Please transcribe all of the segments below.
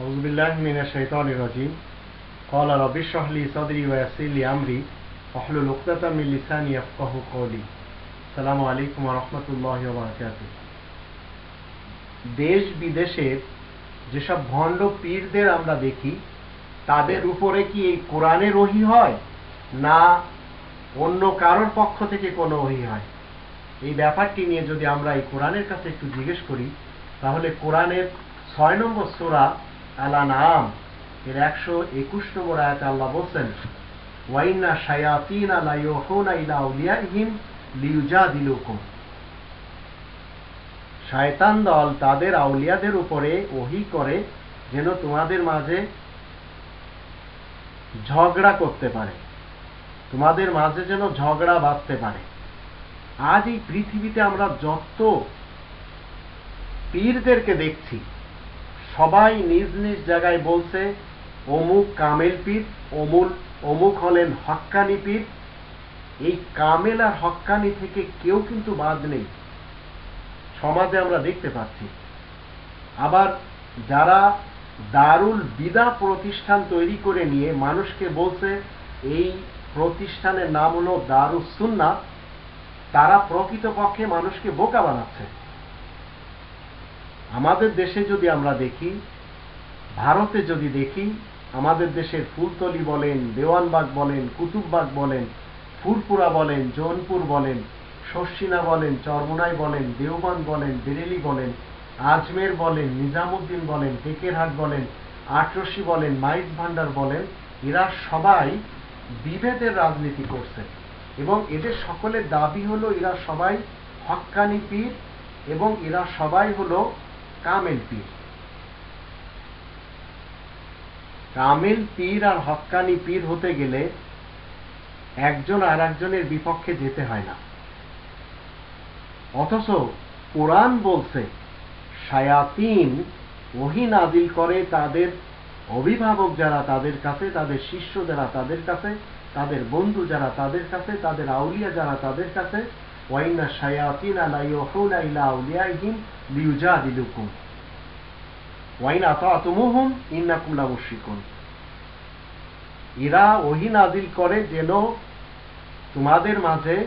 أعوذ بالله من الشيطان الرجيم قال رب اشرح لي صدري ويسر لي أمري واحلل عقدة من لساني يفقهوا قولي السلام عليكم ورحمة الله وبركاته দেশ বিদেশের যেসব ভণ্ড পীরদের আমরা দেখি তাদের উপরে কি এই কোরআনের ওহি হয় না অন্য কারোর পক্ষ থেকে কোনো ওহি হয় এই ব্যাপারটি নিয়ে যদি আমরা এই কোরআনের কাছে একটু জিজ্ঞেস করি তাহলে কোরআনের ছয় নম্বর সোরা আলা এর একশো একুশ নম্বর আয়াতে আল্লাহ বলছেন ওয়াইনা শায়াতিন আলা ইলা লিউজাদিলুকুম শয়তান দল তাদের আউলিয়াদের উপরে ওহি করে যেন তোমাদের মাঝে ঝগড়া করতে পারে। তোমাদের মাঝে যেন ঝগড়া বাঁধতে পারে। আজ এই পৃথিবীতে আমরা যত পীরদেরকে দেখছি সবাই নিজ নিজ জায়গায় বলছে, অমুক কামেল পীর, অমুল, অমুক হলেন হক্কানি পীর। এই কামেল আর হক্কানি থেকে কেউ কিন্তু বাদ নেই। সমাজে আমরা দেখতে পাচ্ছি। আবার যারা দারুল বিদা প্রতিষ্ঠান তৈরি করে নিয়ে মানুষকে বলছে, এই প্রতিষ্ঠানের নাম হলো দারুস সুন্না তারা প্রকৃতপক্ষে মানুষকে বোকা বানাচ্ছে। আমাদের দেশে যদি আমরা দেখি, ভারতে যদি দেখি, আমাদের দেশের ফুলতলি বলেন, দেওয়ানবাগ বলেন, কুতুববাগ বলেন ফুরপুরা বলেন, জৌনপুর বলেন শর্ষিনা বলেন, চরমোনাই বলেন, দেওবান বলেন, বেরেলি বলেন, আজমের বলেন, নিজামুদ্দিন বলেন টেকেরহাট বলেন আটরশি বলেন মাইজ ভান্ডার বলেন, এরা সবাই বিভেদের রাজনীতি করছে। এবং এদের সকলের দাবি হলো, এরা সবাই হক্কানি পীর এবং এরা সবাই হলো কামেল পীর। কামেল পীর আর হক্কানি পীর হতে গেলে একজন আর একজনের বিপক্ষে যেতে হয় না। অথচ কোরআন বলছে সায়াতিন ওহি নাজিল করে তাদের অভিভাবক যারা তাদের কাছে, তাদের শিষ্য যারা তাদের কাছে, তাদের বন্ধু যারা তাদের কাছে, তাদের আউলিয়া যারা তাদের কাছে ওয়াইনা শায়াতিন আলা ইউহুনা ইলা আউলিয়াইহিম লিউজাদিলুকুম ওয়াইন আতাতুমুহুম ইন্নাকুম লামুশরিকুন এরা ওহি নাজিল করে যেন তোমাদের মাঝে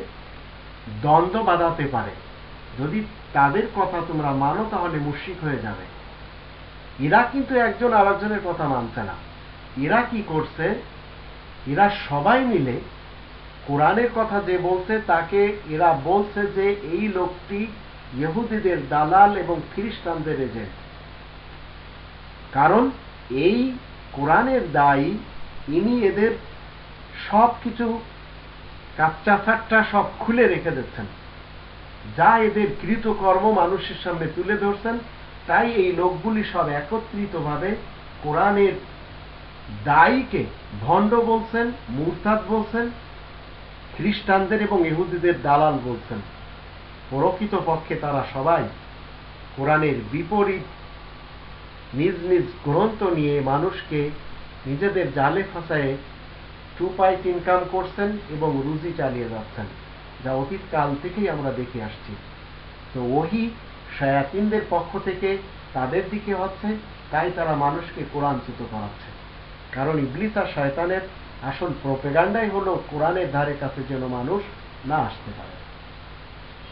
দ্বন্দ্ব বাঁধাতে পারে। যদি তাদের কথা তোমরা মানো, তাহলে মুশরিক হয়ে যাবে। এরা কিন্তু একজন আরেকজনের কথা মানছে না। এরা কি করছে? এরা সবাই মিলে কোরআনের কথা যে বলছে, তাকে এরা বলছে যে এই লোকটি ইহুদিদের দালাল এবং খ্রিস্টানদের এজেন্ট। কারণ এই কোরআনের দায়ী, ইনি এদের সব কিছু কাচ্চা ফাট্টা সব খুলে রেখে দিচ্ছেন। যা এদের কৃতকর্ম মানুষের সামনে তুলে ধরছেন, তাই এই লোকগুলি সব একত্রিতভাবে কোরআনের দায়ীকে ভণ্ড বলছেন, মুরতাদ বলছেন খ্রিস্টানদের এবং ইহুদিদের দালাল বলছেন প্রকৃতপক্ষে তারা সবাই কোরআনের বিপরীত নিজ নিজ গ্রন্থ নিয়ে মানুষকে নিজেদের জালে ফাঁসায় টু পাইস ইনকাম করছেন এবং রুজি চালিয়ে যাচ্ছেন। যা অতীতকাল থেকেই আমরা দেখে আসছি। তো ওহি শায়াতিনদের পক্ষ থেকে তাদের দিকে হচ্ছে, তাই তারা মানুষকে কোরআনচ্যুত করাচ্ছে। কারণ ইবলিস আর শয়তানের আসল প্রোপেগান্ডাই হলো কোরআনের ধারে কাছে যেন মানুষ না আসতে পারে।